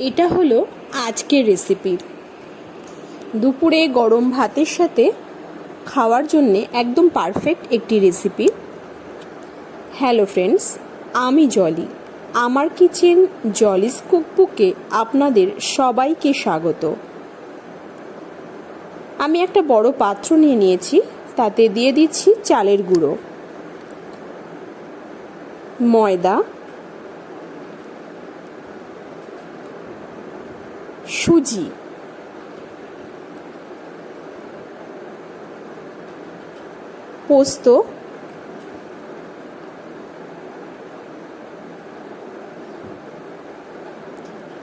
এটা হলো আজকের রেসিপি দুপুরে গরম ভাতের সাথে খাওয়ার জন্যে একদম পারফেক্ট একটি রেসিপি হ্যালো ফ্রেন্ডস আমি জলি আমার কিচেন জলিস কুকবুকে আপনাদের সবাইকে স্বাগত। আমি একটা বড় পাত্র নিয়ে নিয়েছি, তাতে দিয়ে দিচ্ছি চালের গুঁড়ো। ময়দা সুজি পোস্ত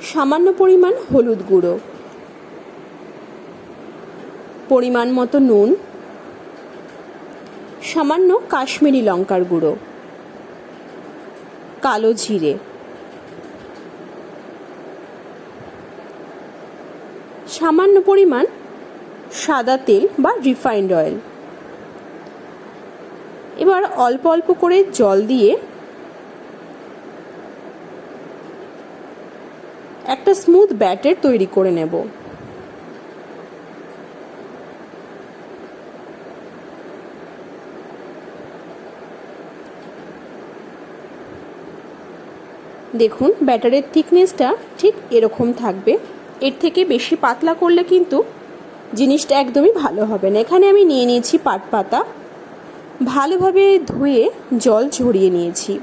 সামান্য পরিমাণ হলুদ গুঁড়ো। পরিমাণ মতো নুন। সামান্য কাশ্মীরি লঙ্কার গুঁড়ো। কালো জিরে। সামান্য পরিমাণ সাদা তেল বা রিফাইন্ড অয়েল এবার অল্প অল্প করে জল দিয়ে একটা স্মুথ ব্যাটার তৈরি করে নেব। দেখুন ব্যাটারের থিকনেসটা ঠিক এরকম থাকবে। এর থেকে বেশি পাতলা করলে কিন্তু জিনিসটা একদমই ভালো হবে না। এখানে আমি নিয়ে নিয়েছি পাট পাতা। ভালোভাবে ধুয়ে জল ঝরিয়ে নিয়েছি।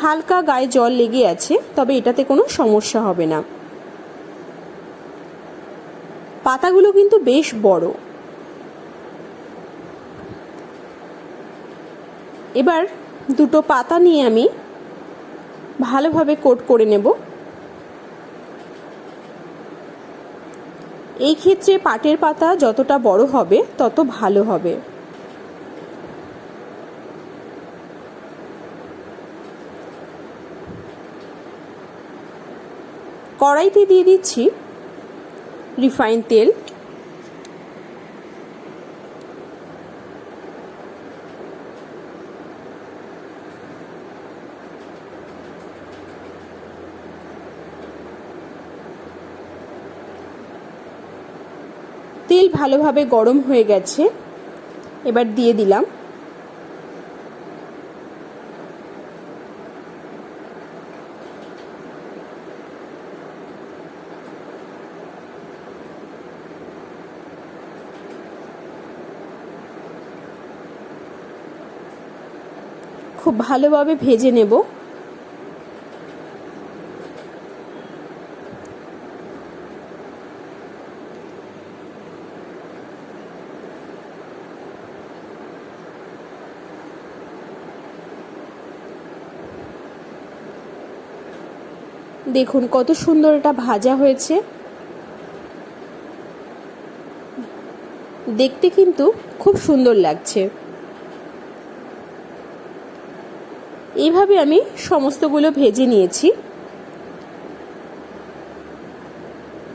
হালকা গায়ে জল লেগে আছে, তবে এটাতে কোনো সমস্যা হবে না। পাতাগুলো কিন্তু বেশ বড়। এবার দুটো পাতা নিয়ে আমি ভালোভাবে কোট করে নেব। এই ক্ষেত্রে পাটের পাতা যতটা বড় হবে, তত ভালো হবে। কড়াইতে দিয়ে দিচ্ছি রিফাইন তেল। তেল ভালোভাবে গরম হয়ে গেছে। এবার দিয়ে দিলাম। খুব ভালোভাবে ভেজে নেব। দেখুন, কত সুন্দর এটা ভাজা হয়েছে। দেখতে কিন্তু খুব সুন্দর লাগছে। এইভাবে আমি সমস্তগুলো ভেজে নিয়েছি।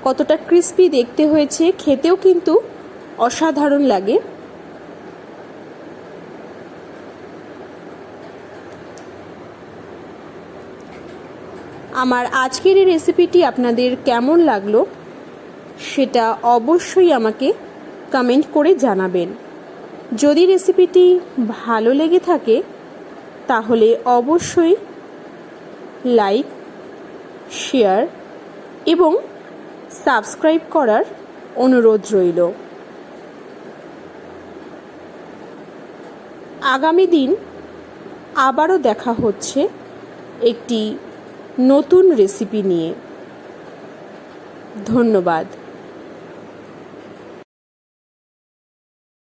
কতটা ক্রিস্পি দেখতে হয়েছে, খেতেও কিন্তু অসাধারণ লাগে। আমার আজকের এই রেসিপিটি আপনাদের কেমন লাগল সেটা অবশ্যই আমাকে কমেন্ট করে জানাবেন। যদি রেসিপিটি ভালো লেগে থাকে, তাহলে অবশ্যই লাইক শেয়ার এবং সাবস্ক্রাইব করার অনুরোধ রইল। আগামী দিন আবারও দেখা হচ্ছে একটি নতুন রেসিপি নিয়ে। ধন্যবাদ।